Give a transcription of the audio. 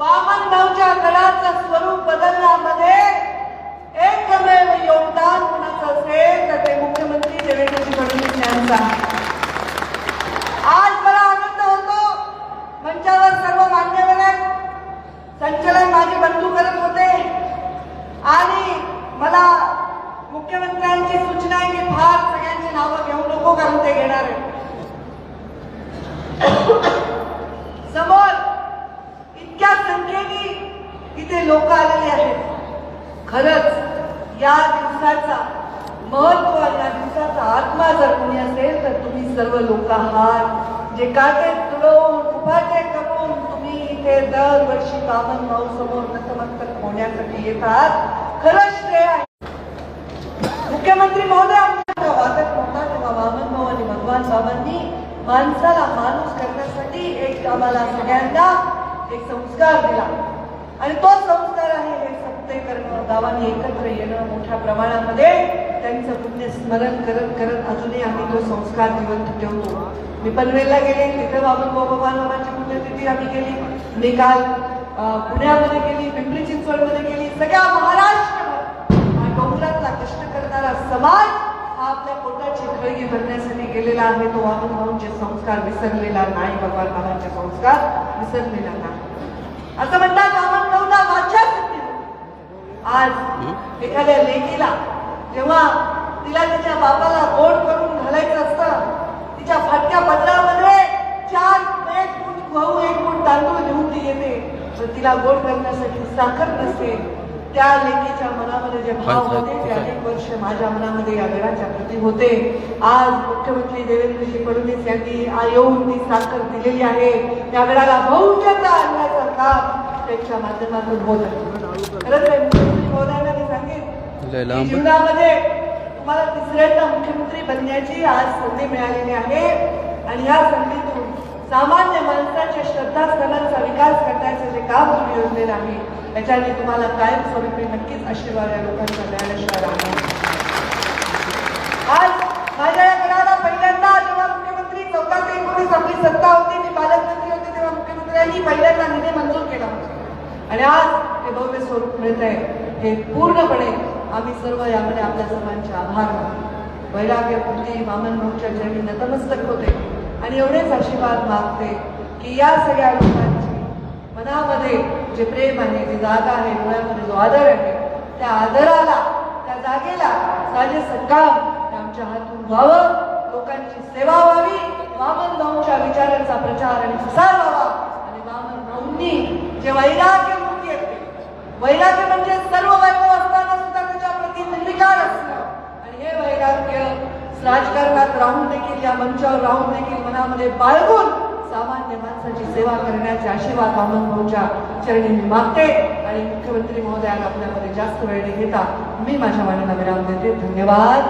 वामन भाऊच्या गडाचं स्वरूप बदलण्यामध्ये एकमेव योगदान कुणाचं असेल तर ते मुख्यमंत्री देवेंद्रजी फडणवीस यांचं आहे. आज मला आनंद होतो. मंचावर सर्व मान्यवर आहेत. संचलन माझे बंधू करत होते. आणि मला मुख्यमंत्र्यांची सूचना आहे की फार सगळ्यांची नावं घेऊ नको कारण ते घेणार आहे समोर इतक्या संख्येने इथे लोक आलेले आहेत. खरंच या दिवसाचा महत्त्व या दिवसाचा आत्मा जर कोणी असेल तर तुम्ही सर्व लोक आहात. जे काटे तुडवून उभाटे करून तुम्ही इथे दरवर्षी कामन भाऊ समोर नतमस्तक होण्यासाठी येतात खरंच श्रेय आहे. मुख्यमंत्री महोदय आमच्या वाटत होता तेव्हा वामन भाऊ आणि भगवान बाबांनी माणसाला माणूस करण्यासाठी एक आम्हाला सगळ्यांना एक संस्कार दिला. आणि तो संस्कार आहे हे सत्य करणं गावाने एकत्र येणं मोठ्या प्रमाणामध्ये त्यांचं पुण्य स्मरण करत करत अजूनही आम्ही तो संस्कार जिवंत ठेवतो. मी पनवेलला गेले तिथं बाबा भाऊ भगवान पुण्यतिथी आम्ही केली. मी काल पुण्यामध्ये गेली पिंपरी चिंचवडमध्ये गेली. सगळ्या महाराष्ट्र आणि डोंगरातला कष्ट करणारा समाज हा आपल्या पोटाची खळगी भरण्यासाठी गेलेला आहे. तो वाहन भाऊंचे संस्कार विसरलेला नाही भगवान बाबांचे संस्कार विसरलेला नाही. असं म्हणजे म्हणतात वामन भाऊला वाचा आज एखाद्या लेकीला जेव्हा तिला तिच्या बापाला गोड करून घालायचं असतं तिच्या फाटक्या पदरामध्ये चार एक फूट गहू एक फूट तांदूळ घेऊन ती येते. तर तिला गोड करण्यासाठी साखर नसते. त्या लेकीच्या मनामध्ये जे भाव होते ते अनेक वर्ष माझ्या मनामध्ये या गडाच्या प्रती होते. आज मुख्यमंत्री देवेंद्रजी फडणवीस यांनी येऊन ती साखर दिलेली आहे. या गडाला बहुजनता आणण्याचं काम त्यांच्या माध्यमातून होत आहे. जीवनामध्ये तुम्हाला तिसऱ्यांदा मुख्यमंत्री बनण्याची आज संधी मिळालेली आहे. आणि या संधीतून सामान्य माणसाच्या श्रद्धास्थानांचा विकास करण्याचं जे काम तुम्ही योजलेलं आहे त्याच्याने तुम्हाला कायमस्वरूपी नक्कीच आशीर्वाद या लोकांचा मिळाल्याशिवाय राहणार आज माझ्या या घराला पहिल्यांदा जेव्हा मुख्यमंत्री चौकात एकोणीस आपली सत्ता होती मी पालकमंत्री होते तेव्हा मुख्यमंत्र्यांनी पहिल्यांदा निधी मंजूर केला होता. आणि आज हे भव्य स्वरूप मिळत आहे. हे पूर्णपणे आम्ही सर्व यामध्ये आपल्या सर्वांचे आभार वैराग्य कृती वामन भाऊच्या चरणी नतमस्तक होते. आणि एवढेच आशीर्वाद मागते की या सगळ्या लोकांची मनामध्ये जे प्रेम आहे जी जागा आहे डोळ्यामध्ये जो आदर आहे त्या आदराला त्या जागेला साजे सकाम आमच्या हातून व्हावं. लोकांची सेवा व्हावी. वामन भाऊंच्या विचारांचा प्रचार आणि प्रसार व्हावा. आणि वामन भाऊंनी जे वैराग्य मुक्ती असते वैराग्य म्हणजे सर्व वैभव प्रती असणं. आणि हे वैराग्य राजकारणात राहून देखील या मंचावर राहून देखील मनामध्ये बाळगून सामान्य माणसाची सेवा करण्याचे आशीर्वाद वामन भाऊच्या चरणी मी मागते. आणि मुख्यमंत्री महोदयांना आपल्यामध्ये जास्त वेळ न घेता मी माझ्या मानाला विराम देते धन्यवाद.